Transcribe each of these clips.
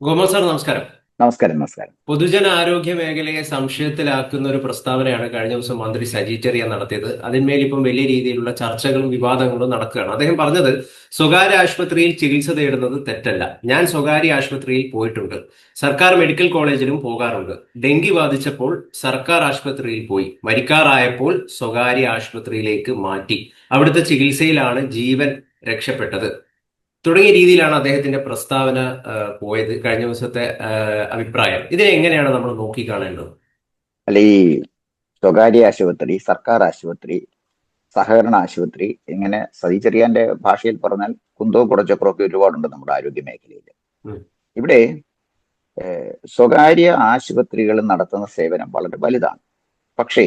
ഗോമൻ sir നമസ്കാരം. നമസ്കാരം നമസ്കാരം. പൊതുജന ആരോഗ്യ മേഖലയെ സംശയത്തിലാക്കുന്ന ഒരു പ്രസ്താവനയാണ് കഴിഞ്ഞ ദിവസം മന്ത്രി സജി ചെറിയ നടത്തിയത്. അതിന്മേൽ ഇപ്പം വലിയ രീതിയിലുള്ള ചർച്ചകളും വിവാദങ്ങളും നടക്കുകയാണ്. അദ്ദേഹം പറഞ്ഞത് സ്വകാര്യ ആശുപത്രിയിൽ ചികിത്സ തേടുന്നത് തെറ്റല്ല. ഞാൻ സ്വകാര്യ ആശുപത്രിയിൽ പോയിട്ടുണ്ട്. സർക്കാർ മെഡിക്കൽ കോളേജിലും പോകാറുണ്ട്. ഡെങ്കി ബാധിച്ചപ്പോൾ സർക്കാർ ആശുപത്രിയിൽ പോയി. മരിക്കാറായപ്പോൾ സ്വകാര്യ ആശുപത്രിയിലേക്ക് മാറ്റി. അവിടുത്തെ ചികിത്സയിലാണ് ജീവൻ രക്ഷപ്പെട്ടത്. തുടങ്ങിയ രീതിയിലാണ് അദ്ദേഹത്തിന്റെ പ്രസ്താവന പോയത്. കഴിഞ്ഞ ദിവസത്തെ അഭിപ്രായം. ഇതിനെ എങ്ങനെയാണ് നമ്മൾ നോക്കിക്കാണേണ്ടത്? അല്ല ഈ സ്വകാര്യ ആശുപത്രി സർക്കാർ ആശുപത്രി സഹകരണ ആശുപത്രി ഇങ്ങനെ സതി ചെറിയാന്റെ ഭാഷയിൽ പറഞ്ഞാൽ കുന്തോ കുറച്ചൊക്കെ ഒക്കെ ഒരുപാടുണ്ട് നമ്മുടെ ആരോഗ്യ മേഖലയിൽ ഇവിടെ സ്വകാര്യ ആശുപത്രികൾ നടത്തുന്ന സേവനം വളരെ വലുതാണ്. പക്ഷേ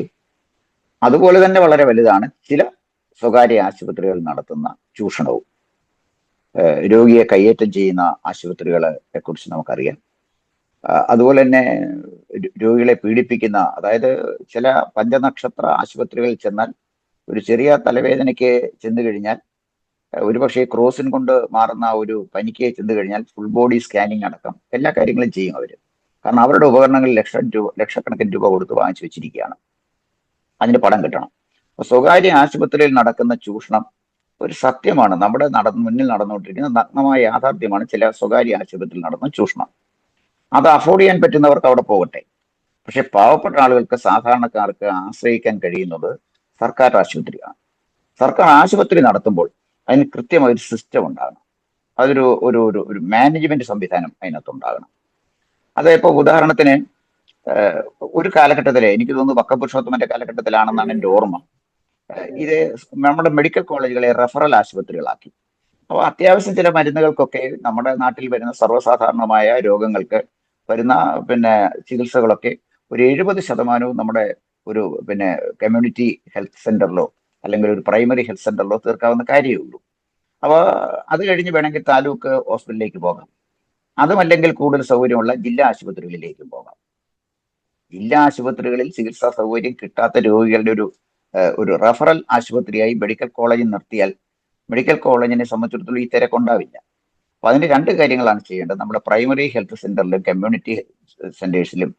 അതുപോലെ തന്നെ വളരെ വലുതാണ് ചില സ്വകാര്യ ആശുപത്രികൾ നടത്തുന്ന ചൂഷണവും. രോഗിയെ കയ്യേറ്റം ചെയ്യുന്ന ആശുപത്രികളെ കുറിച്ച് നമുക്കറിയാം അതുപോലെ തന്നെ രോഗികളെ പീഡിപ്പിക്കുന്ന അതായത് ചില പഞ്ചനക്ഷത്ര ആശുപത്രികളിൽ ചെന്നാൽ ഒരു ചെറിയ തലവേദനയ്ക്ക് ചെന്നു കഴിഞ്ഞാൽ ഒരുപക്ഷെ ക്രോസിൻ കൊണ്ട് മാറുന്ന ഒരു പനിക്ക് ചെന്നു കഴിഞ്ഞാൽ ഫുൾ ബോഡി സ്കാനിങ് അടക്കം എല്ലാ കാര്യങ്ങളും ചെയ്യും അവർ കാരണം അവരുടെ ഉപകരണങ്ങൾ ലക്ഷം രൂപ ലക്ഷക്കണക്കിന് രൂപ കൊടുത്ത് വാങ്ങിച്ചു വെച്ചിരിക്കുകയാണ്. അതിന് പടം കിട്ടണം. സ്വകാര്യ ആശുപത്രിയിൽ നടക്കുന്ന ചൂഷണം ഒരു സത്യമാണ്. നമ്മുടെ നടന്ന് മുന്നിൽ നടന്നുകൊണ്ടിരിക്കുന്ന നഗ്നമായ യാഥാർത്ഥ്യമാണ് ചില സ്വകാര്യ ആശുപത്രിയിൽ നടന്ന ചൂഷണം. അത് അഫോർഡ് ചെയ്യാൻ പറ്റുന്നവർക്ക് അവിടെ പോകട്ടെ. പക്ഷെ പാവപ്പെട്ട ആളുകൾക്ക് സാധാരണക്കാർക്ക് ആശ്രയിക്കാൻ കഴിയുന്നത് സർക്കാർ ആശുപത്രിയാണ്. സർക്കാർ ആശുപത്രി നടത്തുമ്പോൾ അതിന് കൃത്യമായ ഒരു സിസ്റ്റം ഉണ്ടാകണം. അതൊരു ഒരു ഒരു ഒരു മാനേജ്മെന്റ് സംവിധാനം അതിനകത്ത് ഉണ്ടാകണം ഉദാഹരണത്തിന് ഒരു കാലഘട്ടത്തിലെ എനിക്ക് തോന്നുന്നു വക്കപുരുഷോത്തമന്റെ കാലഘട്ടത്തിലാണെന്നാണ് എന്റെ ഓർമ്മ. ഇത് നമ്മുടെ മെഡിക്കൽ കോളേജുകളെ റെഫറൽ ആശുപത്രികളാക്കി. അപ്പോൾ അത്യാവശ്യം ചില മരുന്നുകൾക്കൊക്കെ നമ്മുടെ നാട്ടിൽ വരുന്ന സർവസാധാരണമായ രോഗങ്ങൾക്ക് വരുന്ന പിന്നെ ചികിത്സകളൊക്കെ ഒരു എഴുപത് ശതമാനവും നമ്മുടെ ഒരു പിന്നെ കമ്മ്യൂണിറ്റി ഹെൽത്ത് സെന്ററിലോ അല്ലെങ്കിൽ ഒരു പ്രൈമറി ഹെൽത്ത് സെന്ററിലോ തീർക്കാവുന്ന കാര്യമേ ഉള്ളൂ. അപ്പോൾ അത് കഴിഞ്ഞ് വേണമെങ്കിൽ താലൂക്ക് ഹോസ്പിറ്റലിലേക്ക് പോകാം. അതുമല്ലെങ്കിൽ കൂടുതൽ സൗകര്യമുള്ള ജില്ലാ ആശുപത്രികളിലേക്കും പോകാം. ജില്ലാ ആശുപത്രികളിൽ ചികിത്സാ സൗകര്യം കിട്ടാത്ത രോഗികളുടെ ഒരു ഒരു റഫറൽ ആശുപത്രിയായി മെഡിക്കൽ കോളേജ് നിർത്തിയാൽ മെഡിക്കൽ കോളേജിനെ സംബന്ധിച്ചിടത്തോളം ഈ തിരക്കുണ്ടാവില്ല അപ്പൊ അതിന് രണ്ട് കാര്യങ്ങളാണ് ചെയ്യേണ്ടത്. നമ്മുടെ പ്രൈമറി ഹെൽത്ത് സെന്ററിലും കമ്മ്യൂണിറ്റി സെന്റേഴ്സിലും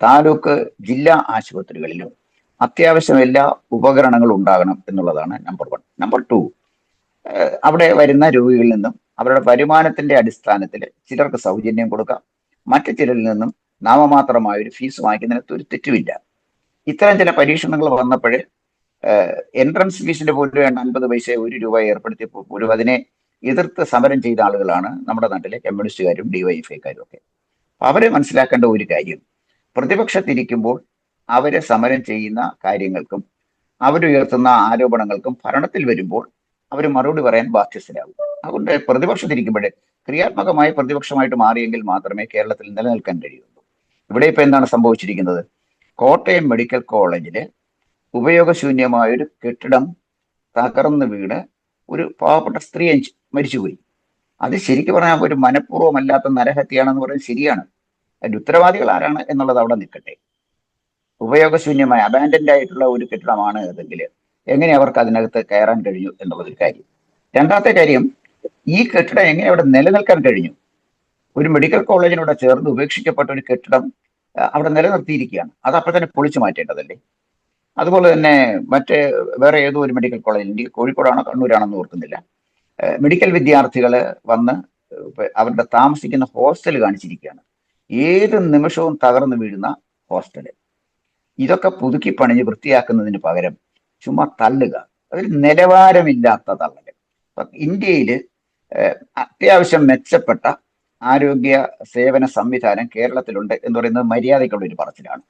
താലൂക്ക് ജില്ലാ ആശുപത്രികളിലും അത്യാവശ്യം എല്ലാ ഉപകരണങ്ങളും ഉണ്ടാകണം എന്നുള്ളതാണ് നമ്പർ വൺ. നമ്പർ ടു അവിടെ വരുന്ന രോഗികളിൽ നിന്നും അവരുടെ വരുമാനത്തിന്റെ അടിസ്ഥാനത്തിൽ ചിലർക്ക് സൗജന്യം കൊടുക്കാം. മറ്റു ചിലരിൽ നിന്നും നാമമാത്രമായ ഒരു ഫീസ് വാങ്ങിക്കുന്നതിനകത്ത് ഒരു തെറ്റുമില്ല. ഇത്തരം ചില പരീക്ഷണങ്ങൾ വന്നപ്പോൾ എൻട്രൻസ് ഫീസിന്റെ പോലും വേണ്ട അൻപത് പൈസ ഒരു രൂപ ഏർപ്പെടുത്തിയപ്പോൾ പോലും അതിനെ എതിർത്ത് സമരം ചെയ്ത ആളുകളാണ് നമ്മുടെ നാട്ടിലെ കമ്മ്യൂണിസ്റ്റുകാരും ഡിവൈഎഫ്ഐക്കാരും ഒക്കെ. അവരെ മനസ്സിലാക്കേണ്ട ഒരു കാര്യം പ്രതിപക്ഷത്തിരിക്കുമ്പോൾ അവരെ സമരം ചെയ്യുന്ന കാര്യങ്ങൾക്കും അവരുയർത്തുന്ന ആരോപണങ്ങൾക്കും ഭരണത്തിൽ വരുമ്പോൾ അവർ മറുപടി പറയാൻ ബാധ്യസ്ഥരാകും. അതുകൊണ്ട് പ്രതിപക്ഷത്തിരിക്കുമ്പോൾ ക്രിയാത്മകമായി പ്രതിപക്ഷമായിട്ട് മാറിയെങ്കിൽ മാത്രമേ കേരളത്തിൽ നിലനിൽക്കാൻ കഴിയുള്ളൂ. ഇവിടെ ഇപ്പൊ എന്താണ് സംഭവിച്ചിരിക്കുന്നത്? കോട്ടയം മെഡിക്കൽ കോളേജിൽ ഉപയോഗശൂന്യമായ ഒരു കെട്ടിടം തകർന്ന് വീണ് ഒരു പാവപ്പെട്ട സ്ത്രീ മരിച്ചുപോയി. അത് ശരിക്കും പറഞ്ഞാൽ ഒരു മനഃപൂർവമല്ലാത്ത നരഹത്യയാണെന്ന് പറയുന്നത് ശരിയാണ്. അതിന്റെ ഉത്തരവാദികൾ ആരാണ് എന്നുള്ളത് അവിടെ നിൽക്കട്ടെ. ഉപയോഗശൂന്യമായ അബാൻഡൻഡ് ആയിട്ടുള്ള ഒരു കെട്ടിടമാണ് അതെങ്കിൽ എങ്ങനെ അവർക്ക് അതിനകത്ത് കയറാൻ കഴിഞ്ഞു എന്നുള്ളതൊരു കാര്യം. രണ്ടാമത്തെ കാര്യം ഈ കെട്ടിടം എങ്ങനെ അവിടെ നിലനിൽക്കാൻ കഴിഞ്ഞു? ഒരു മെഡിക്കൽ കോളേജിനോട് ചേർന്ന് ഉപേക്ഷിക്കപ്പെട്ട ഒരു കെട്ടിടം അവിടെ നിലനിർത്തിയിരിക്കുകയാണ്. അത് അപ്പോൾ തന്നെ പൊളിച്ചു മാറ്റേണ്ടതല്ലേ? അതുപോലെ തന്നെ മറ്റേ വേറെ ഏതോ ഒരു മെഡിക്കൽ കോളേജ് എനിക്ക് കോഴിക്കോടാണോ കണ്ണൂരാണെന്ന് ഓർക്കുന്നില്ല. മെഡിക്കൽ വിദ്യാർത്ഥികൾ വന്ന് അവരുടെ താമസിക്കുന്ന ഹോസ്റ്റൽ കാണിച്ചിരിക്കുകയാണ്. ഏത് നിമിഷവും തകർന്നു വീഴുന്ന ഹോസ്റ്റൽ ഇതൊക്കെ പുതുക്കി പണിഞ്ഞ് വൃത്തിയാക്കുന്നതിന് പകരം ചുമ്മാ തള്ളുക. അതിൽ നിലവാരമില്ലാത്ത തള്ളൽ. ഇന്ത്യയിൽ അത്യാവശ്യം മെച്ചപ്പെട്ട ആരോഗ്യ സേവന സംവിധാനം കേരളത്തിലുണ്ട് എന്ന് പറയുന്നത് മര്യാദയ്ക്കുള്ള ഒരു പറച്ചിലാണ്.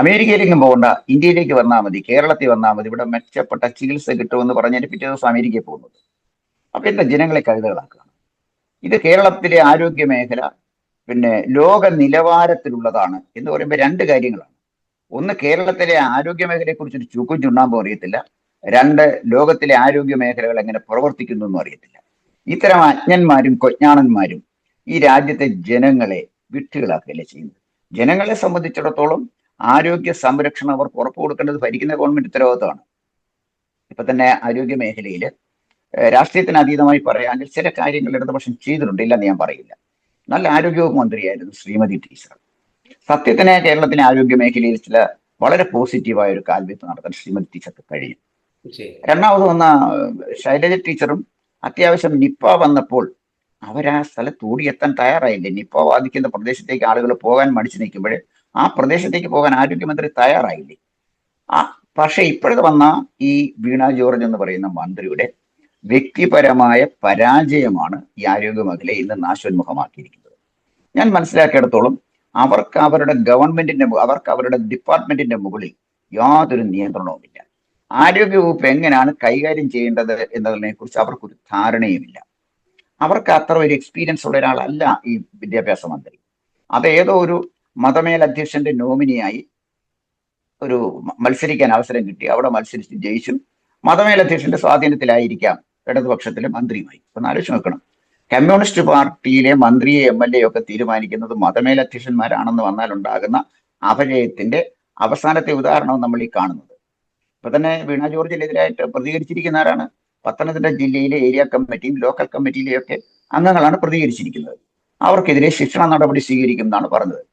അമേരിക്കയിലേക്കും പോകണ്ട. ഇന്ത്യയിലേക്ക് വന്നാൽ മതി. കേരളത്തിൽ വന്നാൽ മതി. ഇവിടെ മെച്ചപ്പെട്ട ചികിത്സ കിട്ടുമെന്ന് പറഞ്ഞതിന് പിറ്റേ ദിവസം അമേരിക്കയിൽ പോകുന്നത്. അപ്പൊ എന്താ ജനങ്ങളെ കഴുതകളാക്കുകയാണ് ഇത് കേരളത്തിലെ ആരോഗ്യ മേഖല പിന്നെ ലോക നിലവാരത്തിലുള്ളതാണ് എന്ന് പറയുമ്പോൾ രണ്ട് കാര്യങ്ങളാണ്. ഒന്ന് കേരളത്തിലെ ആരോഗ്യ മേഖലയെ കുറിച്ചൊരു ചുക്കും ചുണ്ണാമ്പും അറിയത്തില്ല. രണ്ട് ലോകത്തിലെ ആരോഗ്യ മേഖലകൾ എങ്ങനെ പ്രവർത്തിക്കുന്നു എന്നും അറിയത്തില്ല. ഇത്തരം അജ്ഞന്മാരും കൊജ്ഞാണന്മാരും ഈ രാജ്യത്തെ ജനങ്ങളെ വിട്ടുകളാക്കുകയല്ലേ ചെയ്യുന്നത്? ജനങ്ങളെ സംബന്ധിച്ചിടത്തോളം ആരോഗ്യ സംരക്ഷണം അവർക്ക് ഉറപ്പ് കൊടുക്കേണ്ടത് ഭരിക്കുന്ന ഗവൺമെന്റ് ഉത്തരവാദിത്തമാണ്. ഇപ്പൊ തന്നെ ആരോഗ്യ മേഖലയിൽ രാഷ്ട്രീയത്തിന് അതീതമായി പറയുകയാണെങ്കിൽ ചില കാര്യങ്ങൾ ഇടതുപക്ഷം ചെയ്തിട്ടുണ്ട് ഇല്ലെന്ന് ഞാൻ പറയില്ല. നല്ല ആരോഗ്യവകുപ്പ് മന്ത്രിയായിരുന്നു ശ്രീമതി ടീച്ചർ. സത്യത്തിന് കേരളത്തിലെ ആരോഗ്യ മേഖലയിൽ ചില വളരെ പോസിറ്റീവായ ഒരു കാൽവെപ്പ് നടത്താൻ ശ്രീമതി ടീച്ചർക്ക് കഴിയും രണ്ടാമത് വന്ന ശൈലജ ടീച്ചറും അത്യാവശ്യം നിപ്പ വന്നപ്പോൾ അവരാ സ്ഥലത്ത് ഓടിയെത്താൻ തയ്യാറായില്ലേ? നിപ്പ ബാധിക്കുന്ന പ്രദേശത്തേക്ക് ആളുകൾ പോകാൻ മടിച്ചു നിൽക്കുമ്പോൾ ആ പ്രദേശത്തേക്ക് പോകാൻ ആരോഗ്യമന്ത്രി തയ്യാറായില്ലേ? ആ പക്ഷെ ഇപ്പോഴത്തെ വന്ന ഈ വീണ ജോർജ് എന്ന് പറയുന്ന മന്ത്രിയുടെ വ്യക്തിപരമായ പരാജയമാണ് ഈ ആരോഗ്യ മേഖലയെ ഇന്ന് നാശോന്മുഖമാക്കിയിരിക്കുന്നത്. ഞാൻ മനസ്സിലാക്കിയിടത്തോളം അവർക്ക് അവരുടെ ഗവൺമെന്റിന്റെ അവർക്ക് അവരുടെ ഡിപ്പാർട്ട്മെന്റിന്റെ മുകളിൽ യാതൊരു നിയന്ത്രണവുമില്ല ആരോഗ്യവകുപ്പ് എങ്ങനെയാണ് കൈകാര്യം ചെയ്യേണ്ടത് എന്നതിനെ കുറിച്ച് അവർക്കൊരു ധാരണയുമില്ല. അവർക്ക് അത്ര ഒരു എക്സ്പീരിയൻസ് ഉള്ള ഒരാളല്ല ഈ വിദ്യാഭ്യാസ മന്ത്രി. അത് ഏതോ ഒരു മതമേലധ്യക്ഷന്റെ നോമിനിയായി ഒരു മത്സരിക്കാൻ അവസരം കിട്ടി. അവിടെ മത്സരിച്ച് ജയിച്ചു. മതമേലധ്യക്ഷന്റെ സ്വാധീനത്തിലായിരിക്കാം ഇടതുപക്ഷത്തിലെ മന്ത്രിയുമായി. ഒന്ന് ആലോചിച്ച് നോക്കണം. കമ്മ്യൂണിസ്റ്റ് പാർട്ടിയിലെ മന്ത്രിയെ എം എൽ എ ഒക്കെ തീരുമാനിക്കുന്നത് മതമേലധ്യക്ഷന്മാരാണെന്ന് വന്നാൽ ഉണ്ടാകുന്ന അപജയത്തിന്റെ അവസാനത്തെ ഉദാഹരണവും നമ്മൾ ഈ കാണുന്നത്. ഇപ്പൊ തന്നെ വീണ ജോർജിനെതിരായിട്ട് പ്രതികരിച്ചിരിക്കുന്ന ആരാണ്? പത്തനംതിട്ട ജില്ലയിലെ ഏരിയ കമ്മിറ്റിയും ലോക്കൽ കമ്മിറ്റിയിലെയൊക്കെ അംഗങ്ങളാണ് പ്രതികരിച്ചിരിക്കുന്നത്. അവർക്കെതിരെ ശിക്ഷണ നടപടി സ്വീകരിക്കും എന്നാണ് പറഞ്ഞത്.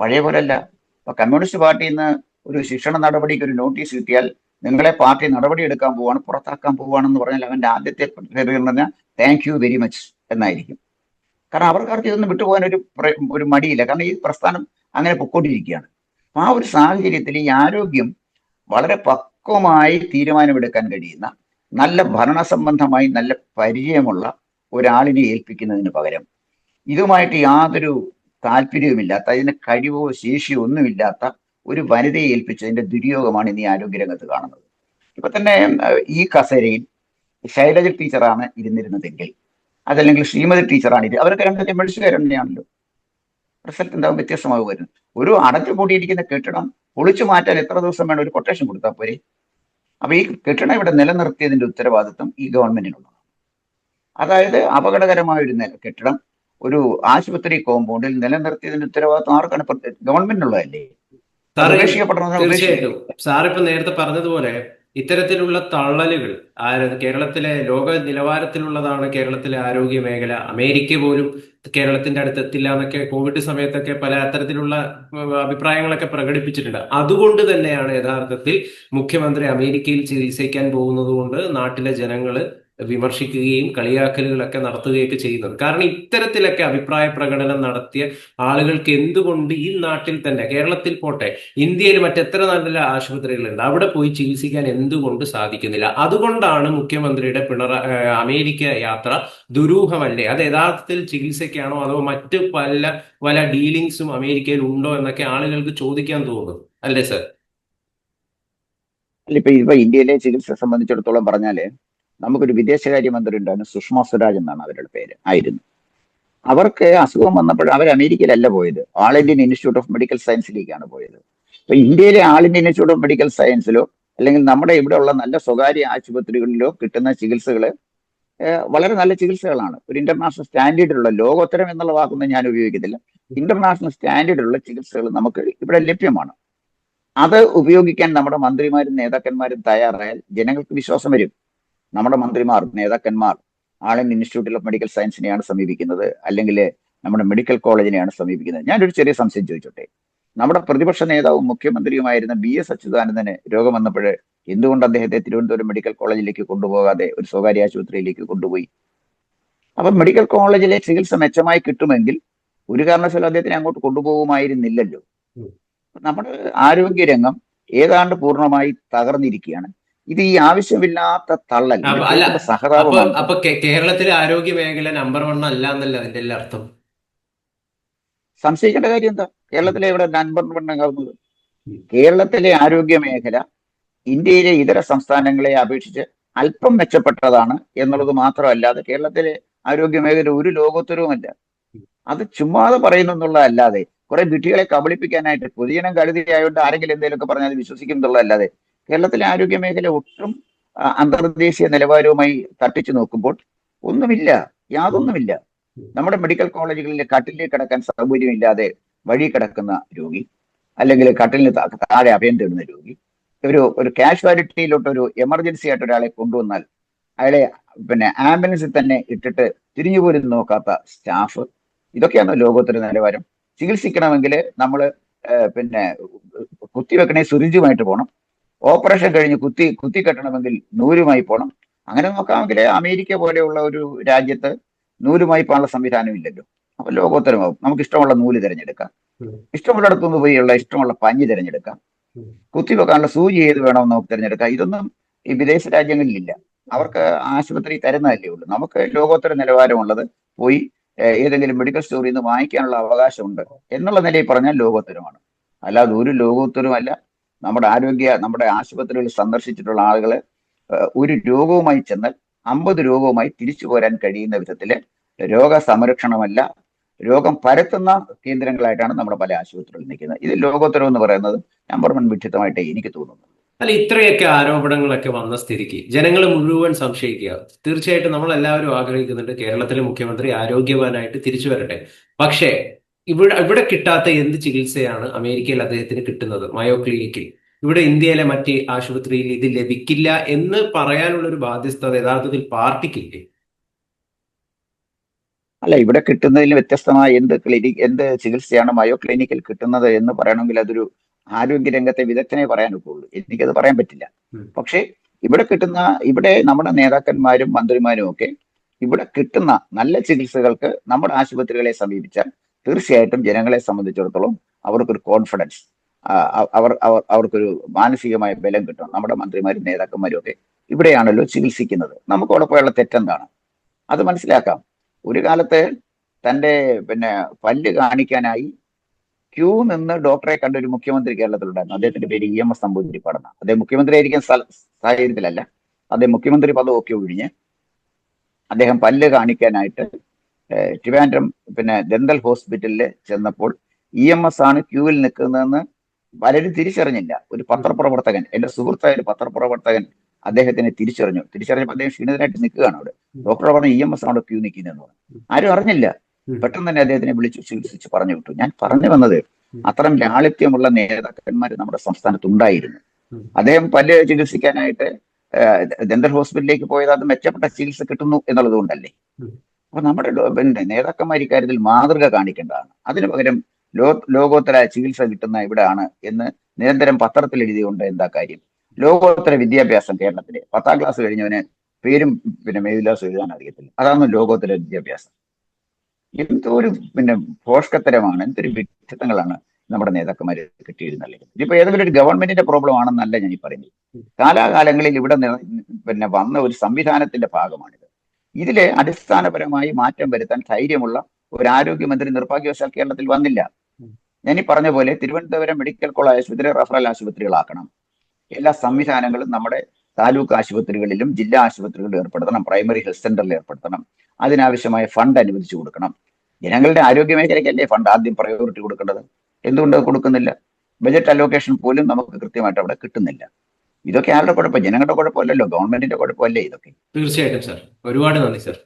പഴയ പോലല്ല. ഇപ്പൊ കമ്മ്യൂണിസ്റ്റ് പാർട്ടിയിൽ നിന്ന് ഒരു ശിക്ഷണ നടപടിക്ക് ഒരു നോട്ടീസ് കിട്ടിയാൽ നിങ്ങളെ പാർട്ടി നടപടി എടുക്കാൻ പോവാണ് പുറത്താക്കാൻ പോവാണെന്ന് പറഞ്ഞാൽ അവന്റെ ആദ്യത്തെ പ്രതികരണം താങ്ക് യു വെരി മച്ച് എന്നായിരിക്കും. കാരണം അവർക്കാർക്ക് ഇതൊന്നും വിട്ടുപോകാൻ ഒരു ഒരു മടിയില്ല. കാരണം ഈ പ്രസ്ഥാനം അങ്ങനെ പൊക്കോണ്ടിരിക്കുകയാണ്. ആ ഒരു സാഹചര്യത്തിൽ ഈ ആരോഗ്യം വളരെ പക്വമായി തീരുമാനമെടുക്കാൻ കഴിയുന്ന നല്ല ഭരണ സംബന്ധമായി നല്ല പരിചയമുള്ള ഒരാളിനെ ഏൽപ്പിക്കുന്നതിന് പകരം ഇതുമായിട്ട് യാതൊരു താല്പര്യവുമില്ലാത്ത അതിന് കഴിവോ ശേഷിയോ ഒന്നുമില്ലാത്ത ഒരു വനിതയെ ഏൽപ്പിച്ചതിന്റെ ദുര്യോഗമാണ് ഇന്ന് ആരോഗ്യരംഗത്ത് കാണുന്നത്. ഇപ്പൊ തന്നെ ഈ കസേരയിൽ ശൈലജ ടീച്ചറാണ് ഇരുന്നിരുന്നതെങ്കിൽ അതല്ലെങ്കിൽ ശ്രീമതി ടീച്ചറാണ് ഇത് അവരൊക്കെ രണ്ടും മെഡിസിക്കാർ തന്നെയാണല്ലോ റിസൾട്ട് എന്താകും വ്യത്യസ്തമാകുമായിരുന്നു ഒരു അടച്ചു പൂട്ടിയിരിക്കുന്ന കെട്ടിടം പൊളിച്ചു മാറ്റാൻ എത്ര ദിവസം വേണം ഒരു കൊട്ടേഷൻ കൊടുത്താൽ പോരെ? അപ്പൊ ഈ കെട്ടിടം ഇവിടെ നിലനിർത്തിയതിന്റെ ഉത്തരവാദിത്വം ഈ ഗവൺമെന്റിനുള്ളതാണ്. അതായത് അപകടകരമായ ഒരു കെട്ടിടം ഒരു ആശുപത്രി കോമ്പൗണ്ടിൽ നിലനിർത്തിയതിന്റെ ഉത്തരവാദിത്വം ആർക്കാണ്? ഗവൺമെന്റിനുള്ളതല്ലേ തീർച്ചയായിട്ടും. സാർ ഇപ്പൊ നേരത്തെ പറഞ്ഞതുപോലെ ഇത്തരത്തിലുള്ള തള്ളലുകൾ കേരളത്തിലെ ലോക നിലവാരത്തിലുള്ളതാണ് കേരളത്തിലെ ആരോഗ്യ മേഖല. അമേരിക്ക പോലും കേരളത്തിന്റെ അടുത്ത് എത്തില്ല എന്നൊക്കെ കോവിഡ് സമയത്തൊക്കെ പല അത്തരത്തിലുള്ള അഭിപ്രായങ്ങളൊക്കെ പ്രകടിപ്പിച്ചിട്ടുണ്ട്. അതുകൊണ്ട് തന്നെയാണ് യഥാർത്ഥത്തിൽ മുഖ്യമന്ത്രി അമേരിക്കയിൽ ചികിത്സിക്കാൻ പോകുന്നത് കൊണ്ട് നാട്ടിലെ ജനങ്ങൾ വിമർശിക്കുകയും കളിയാക്കലുകളൊക്കെ നടത്തുകയൊക്കെ ചെയ്യുന്നത്. കാരണം ഇത്തരത്തിലൊക്കെ അഭിപ്രായ പ്രകടനം നടത്തിയ ആളുകൾക്ക് എന്തുകൊണ്ട് ഈ നാട്ടിൽ തന്നെ കേരളത്തിൽ പോട്ടെ ഇന്ത്യയിൽ മറ്റെത്ര നല്ല ആശുപത്രികളുണ്ട് അവിടെ പോയി ചികിത്സിക്കാൻ എന്തുകൊണ്ട് സാധിക്കുന്നില്ല? അതുകൊണ്ടാണ് മുഖ്യമന്ത്രിയുടെ പിണറ അമേരിക്ക യാത്ര ദുരൂഹമല്ലേ? അത് യഥാർത്ഥത്തിൽ ചികിത്സയ്ക്കാണോ അതോ മറ്റ് പല പല ഡീലിങ്സും അമേരിക്കയിൽ ഉണ്ടോ എന്നൊക്കെ ആളുകൾക്ക് ചോദിക്കാൻ തോന്നുന്നു അല്ലേ സർ? ഇപ്പൊ ഇപ്പൊ ഇന്ത്യയിലെ ചികിത്സ സംബന്ധിച്ചിടത്തോളം പറഞ്ഞാൽ നമുക്കൊരു വിദേശകാര്യമന്ത്രി ഉണ്ടായിരുന്നു സുഷമ സ്വരാജ് എന്നാണ് അവരുടെ പേര്. ആയിരുന്നു. അവർക്ക് അസുഖം വന്നപ്പോൾ അവർ അമേരിക്കയിലല്ല പോയത്. All Indian institute of medical സയൻസിലേക്കാണ് പോയത്. അപ്പൊ ഇന്ത്യയിലെ all Indian institute of medical സയൻസിലോ അല്ലെങ്കിൽ നമ്മുടെ ഇവിടെയുള്ള നല്ല സ്വകാര്യ ആശുപത്രികളിലോ കിട്ടുന്ന ചികിത്സകൾ വളരെ നല്ല ചികിത്സകളാണ്. ഒരു ഇന്റർനാഷണൽ സ്റ്റാൻഡേർഡിലുള്ള ലോകോത്തരം എന്നുള്ള വാക്കൊന്നും ഞാൻ ഉപയോഗിക്കത്തില്ല. ഇന്റർനാഷണൽ സ്റ്റാൻഡേർഡിലുള്ള ചികിത്സകൾ നമുക്ക് ഇവിടെ ലഭ്യമാണ്. അത് ഉപയോഗിക്കാൻ നമ്മുടെ മന്ത്രിമാരും നേതാക്കന്മാരും തയ്യാറായാൽ ജനങ്ങൾക്ക് വിശ്വാസം വരും. നമ്മുടെ മന്ത്രിമാർ നേതാക്കന്മാർ ആളൻ ഇൻസ്റ്റിറ്റ്യൂട്ട് ഓഫ് മെഡിക്കൽ സയൻസിനെയാണ് സമീപിക്കുന്നത്. അല്ലെങ്കിൽ നമ്മുടെ മെഡിക്കൽ കോളേജിനെയാണ് സമീപിക്കുന്നത്. ഞാനൊരു ചെറിയ സംശയം ചോദിച്ചോട്ടെ. നമ്മുടെ പ്രതിപക്ഷ നേതാവും മുഖ്യമന്ത്രിയുമായിരുന്ന ബി എസ് അച്യുതാനന്ദന് രോഗം വന്നപ്പോൾ എന്തുകൊണ്ട് അദ്ദേഹത്തെ തിരുവനന്തപുരം മെഡിക്കൽ കോളേജിലേക്ക് കൊണ്ടുപോകാതെ ഒരു സ്വകാര്യ ആശുപത്രിയിലേക്ക് കൊണ്ടുപോയി? അപ്പൊ മെഡിക്കൽ കോളേജിലെ ചികിത്സ മെച്ചമായി കിട്ടുമെങ്കിൽ ഒരു കാരണവശാലും അദ്ദേഹത്തിനെ അങ്ങോട്ട് കൊണ്ടുപോകുമായിരുന്നില്ലല്ലോ. നമ്മുടെ നമ്മുടെ ആരോഗ്യരംഗം ഏതാണ്ട് പൂർണമായി തകർന്നിരിക്കുകയാണ്. ഇത് ഈ ആവശ്യമില്ലാത്ത തള്ളൽ. സഹതാപമാണ് അപ്പൊ കേരളത്തിലെ ആരോഗ്യ മേഖല നമ്പർ വൺ അല്ല എന്നല്ല അതിന്റെ എല്ലാ അർത്ഥം? സംശയിക്കേണ്ട കാര്യം എന്താ? കേരളത്തിലെ ഇവിടെ നമ്പർ വൺ ആകുന്നത്. കേരളത്തിലെ ആരോഗ്യ മേഖല ഇന്ത്യയിലെ ഇതര സംസ്ഥാനങ്ങളെ അപേക്ഷിച്ച് അല്പം മെച്ചപ്പെട്ടതാണ് എന്നുള്ളത് മാത്രമല്ലാതെ കേരളത്തിലെ ആരോഗ്യ മേഖല ഒരു ലോകോത്തരവുമല്ല. അത് ചുമ്മാതെ പറയുന്നു എന്നുള്ളതല്ലാതെ കുറെ വിട്ടികളെ കബളിപ്പിക്കാനായിട്ട് പൊതുജനം കരുതിയായോണ്ട് ആരെങ്കിലും എന്തെങ്കിലുമൊക്കെ പറഞ്ഞാൽ വിശ്വസിക്കും എന്നുള്ളതല്ലാതെ കേരളത്തിലെ ആരോഗ്യ മേഖല ഒട്ടും അന്തർദേശീയ നിലവാരവുമായി തട്ടിച്ചു നോക്കുമ്പോൾ ഒന്നുമില്ല യാതൊന്നുമില്ല. നമ്മുടെ മെഡിക്കൽ കോളേജുകളിൽ കട്ടിലേക്ക് കിടക്കാൻ സൗകര്യമില്ലാതെ വഴി കിടക്കുന്ന രോഗി അല്ലെങ്കിൽ കട്ടിലിന് താഴെ അഭയം തേടുന്ന രോഗി ഒരു ഒരു കാഷ്വാലിറ്റിയിലോട്ട് ഒരു എമർജൻസി ആയിട്ട് ഒരാളെ കൊണ്ടുവന്നാൽ അയാളെ പിന്നെ ആംബുലൻസിൽ തന്നെ ഇട്ടിട്ട് തിരിഞ്ഞു പോലും നോക്കാത്ത സ്റ്റാഫ് ഇതൊക്കെയാണ് ലോകോത്തര നിലവാരം. ചികിത്സിക്കണമെങ്കിൽ നമ്മൾ പിന്നെ കുത്തിവെക്കണേ സുരിഞ്ചുമായിട്ട് പോകണം ഓപ്പറേഷൻ കഴിഞ്ഞ് കുത്തി കുത്തി കെട്ടണമെങ്കിൽ നൂലുമായി പോകണം അങ്ങനെ നോക്കാമെങ്കിൽ അമേരിക്ക പോലെയുള്ള ഒരു രാജ്യത്ത് നൂലുമായി പോകാനുള്ള സംവിധാനം ഇല്ലല്ലോ. അപ്പൊ ലോകോത്തരമാവും. നമുക്ക് ഇഷ്ടമുള്ള നൂൽ തിരഞ്ഞെടുക്കാം. ഇഷ്ടമുള്ള ഇഷ്ടമുള്ളിടത്തുനിന്ന് പോയുള്ള ഇഷ്ടമുള്ള പഞ്ഞി തിരഞ്ഞെടുക്കാം. കുത്തിവെക്കാനുള്ള സൂചി ഏത് വേണമെന്ന് നമുക്ക് തിരഞ്ഞെടുക്കാം. ഇതൊന്നും ഈ വിദേശ രാജ്യങ്ങളിലില്ല. അവർക്ക് ആശുപത്രി തരുന്നതല്ലേ ഉള്ളൂ. നമുക്ക് ലോകോത്തര നിലവാരമുള്ളത് പോയി ഏതെങ്കിലും മെഡിക്കൽ സ്റ്റോറിൽ നിന്ന് വാങ്ങിക്കാനുള്ള അവകാശമുണ്ട് എന്നുള്ള നിലയിൽ പറഞ്ഞാൽ ലോകോത്തരമാണ്. അല്ലാതെ ഒരു ലോകോത്തരമല്ല നമ്മുടെ ആരോഗ്യ നമ്മുടെ ആശുപത്രികൾ സന്ദർശിച്ചിട്ടുള്ള ആളുകൾ ഒരു രോഗവുമായി ചെന്നാൽ അമ്പത് രോഗവുമായി തിരിച്ചു പോരാൻ കഴിയുന്ന വിധത്തിൽ രോഗ സംരക്ഷണമല്ല രോഗം പരത്തുന്ന കേന്ദ്രങ്ങളായിട്ടാണ് നമ്മുടെ പല ആശുപത്രികളിൽ നിൽക്കുന്നത്. ഇത് ലോകോത്തരം എന്ന് പറയുന്നത് നമ്പർ വൺ വിഡ്ഢിത്തമായിട്ടേ എനിക്ക് തോന്നുന്നു അല്ല ഇത്രയൊക്കെ ആരോപണങ്ങളൊക്കെ വന്ന സ്ഥിതിക്ക് ജനങ്ങൾ മുഴുവൻ സംശയിക്കുക. തീർച്ചയായിട്ടും നമ്മൾ എല്ലാവരും ആഗ്രഹിക്കുന്നുണ്ട് കേരളത്തിലെ മുഖ്യമന്ത്രി ആരോഗ്യവാനായിട്ട് തിരിച്ചു വരട്ടെ. പക്ഷേ ഇവിടെ ഇവിടെ കിട്ടാത്ത എന്ത് ചികിത്സയാണ് അമേരിക്കയിൽ അദ്ദേഹത്തിന് കിട്ടുന്നത്? മയോ ക്ലിനിക്കിൽ ഇവിടെ ഇന്ത്യയിലെ മറ്റ് ആശുപത്രിയിൽ ഇത് ലഭിക്കില്ല എന്ന് പറയാനുള്ള ഒരു ബാധ്യസ്ഥത യഥാർത്ഥത്തിൽ പാർട്ടിക്കില്ലേ? അല്ല ഇവിടെ കിട്ടുന്നതിൽ വ്യത്യസ്തമായ എന്ത് ക്ലിനിക് എന്ത് ചികിത്സയാണ് മയോ ക്ലിനിക്കിൽ കിട്ടുന്നത് എന്ന് പറയണമെങ്കിൽ അതൊരു ആരോഗ്യ രംഗത്തെ വിദഗ്ധനെ പറയാനൊക്കെയുള്ളൂ എനിക്കത് പറയാൻ പറ്റില്ല. പക്ഷേ ഇവിടെ കിട്ടുന്ന ഇവിടെ നമ്മുടെ നേതാക്കന്മാരും മന്ത്രിമാരും ഒക്കെ ഇവിടെ കിട്ടുന്ന നല്ല ചികിത്സകൾക്ക് നമ്മുടെ ആശുപത്രികളെ സമീപിച്ചാൽ തീർച്ചയായിട്ടും ജനങ്ങളെ സംബന്ധിച്ചിടത്തോളം അവർക്കൊരു കോൺഫിഡൻസ് അവർ അവർ അവർക്കൊരു മാനസികമായ ബലം കിട്ടും നമ്മുടെ മന്ത്രിമാരും നേതാക്കന്മാരും ഒക്കെ ഇവിടെയാണല്ലോ ചികിത്സിക്കുന്നത്. നമുക്ക് അവിടെ പോയുള്ള തെറ്റെന്താണ്? അത് മനസ്സിലാക്കാം. ഒരു കാലത്ത് തന്റെ പിന്നെ പല്ല് കാണിക്കാനായി ക്യൂ നിന്ന് ഡോക്ടറെ കണ്ട ഒരു മുഖ്യമന്ത്രി കേരളത്തിലുണ്ടായിരുന്നു. അദ്ദേഹത്തിന്റെ പേര് ഇ എം എസ് നമ്പൂതിരിപ്പാടെന്ന അദ്ദേഹം മുഖ്യമന്ത്രി ആയിരിക്കാൻ സാഹചര്യത്തിലല്ല. അദ്ദേഹം മുഖ്യമന്ത്രി പദമൊക്കെ ഒഴിഞ്ഞ് അദ്ദേഹം പല്ല് കാണിക്കാനായിട്ട് ട്രിവാൻഡ്രം പിന്നെ ദന്തൽ ഹോസ്പിറ്റലിൽ ചെന്നപ്പോൾ ഇ എം എസ് ആണ് ക്യൂവിൽ നിൽക്കുന്നതെന്ന് പലരും തിരിച്ചറിഞ്ഞില്ല. ഒരു പത്രപ്രവർത്തകൻ എന്റെ സുഹൃത്തായ ഒരു പത്രപ്രവർത്തകൻ അദ്ദേഹത്തിനെ തിരിച്ചറിഞ്ഞു. തിരിച്ചറിഞ്ഞപ്പോൾ അദ്ദേഹം ക്ഷീണിതനായിട്ട് നിൽക്കുകയാണ് അവിടെ. ഡോക്ടർ പറഞ്ഞു ഇ എം എസ് ആണ് ക്യൂ നിൽക്കുന്നതെന്ന് പറഞ്ഞു. ആരും അറിഞ്ഞില്ല. പെട്ടെന്ന് തന്നെ അദ്ദേഹത്തിനെ വിളിച്ചു ചികിത്സിച്ച് പറഞ്ഞു വിട്ടു. ഞാൻ പറഞ്ഞു വന്നത് അത്തരം ലാളിത്യമുള്ള നേതാക്കന്മാർ നമ്മുടെ സംസ്ഥാനത്ത് ഉണ്ടായിരുന്നു അദ്ദേഹം പല്ല് ചികിത്സിക്കാനായിട്ട് ദന്തൽ ഹോസ്പിറ്റലിലേക്ക് പോയത് അത് മെച്ചപ്പെട്ട ചികിത്സ കിട്ടുന്നു എന്നുള്ളത് കൊണ്ടല്ലേ. അപ്പൊ നമ്മുടെ പിന്നെ നേതാക്കന്മാർ ഇക്കാര്യത്തിൽ മാതൃക കാണിക്കേണ്ടതാണ്. അതിനു പകരം ലോ ലോകോത്തര ചികിത്സ കിട്ടുന്ന ഇവിടെയാണ് എന്ന് നിരന്തരം പത്രത്തിൽ എഴുതിയുകൊണ്ട് എന്താ കാര്യം? ലോകോത്തര വിദ്യാഭ്യാസം കേരളത്തിലെ പത്താം ക്ലാസ് കഴിഞ്ഞവന് പേരും പിന്നെ മേവിലാസ് എഴുതാൻ അറിയത്തില്ല. അതാണ് ലോകോത്തര വിദ്യാഭ്യാസം. എന്തോ ഒരു പിന്നെ പോഷകത്തരമാണ് എന്തൊരു വ്യക്തിത്വങ്ങളാണ് നമ്മുടെ നേതാക്കന്മാർ കിട്ടിയിരുന്നല്ലേ ഇതിപ്പോ ഏതെങ്കിലും ഒരു ഗവൺമെന്റിന്റെ പ്രോബ്ലം ആണെന്നല്ല ഞാൻ ഈ പറയുന്നത്. കാലാകാലങ്ങളിൽ ഇവിടെ പിന്നെ വന്ന ഒരു സംവിധാനത്തിന്റെ ഭാഗമാണിത്. ഇതിലെ അടിസ്ഥാനപരമായി മാറ്റം വരുത്താൻ ധൈര്യമുള്ള ഒരു ആരോഗ്യമന്ത്രി നിർഭാഗ്യവശാൽ കേരളത്തിൽ വന്നില്ല. ഞാൻ ഈ പറഞ്ഞ പോലെ തിരുവനന്തപുരം മെഡിക്കൽ കോളേജ് ആശുപത്രി റഫറൽ ആശുപത്രികളാക്കണം. എല്ലാ സംവിധാനങ്ങളും നമ്മുടെ താലൂക്ക് ആശുപത്രികളിലും ജില്ലാ ആശുപത്രികളിലും ഏർപ്പെടുത്തണം. പ്രൈമറി ഹെൽത്ത് സെന്ററിൽ ഏർപ്പെടുത്തണം. അതിനാവശ്യമായ ഫണ്ട് അനുവദിച്ചു കൊടുക്കണം. ജനങ്ങളുടെ ആരോഗ്യ മേഖലയ്ക്കല്ലേ ഫണ്ട് ആദ്യം പ്രയോറിറ്റി കൊടുക്കേണ്ടത്? എന്തുകൊണ്ട് കൊടുക്കുന്നില്ല? ബജറ്റ് അലോക്കേഷൻ പോലും നമുക്ക് കൃത്യമായിട്ട് അവിടെ കിട്ടുന്നില്ല. ഇതൊക്കെ ആരുടെ കുഴപ്പം ജനങ്ങളുടെ കുഴപ്പമല്ലല്ലോ ഗവൺമെന്റിന്റെ കുഴപ്പമല്ലേ ഇതൊക്കെ? തീർച്ചയായിട്ടും സാർ. ഒരുപാട് നന്ദി സാർ.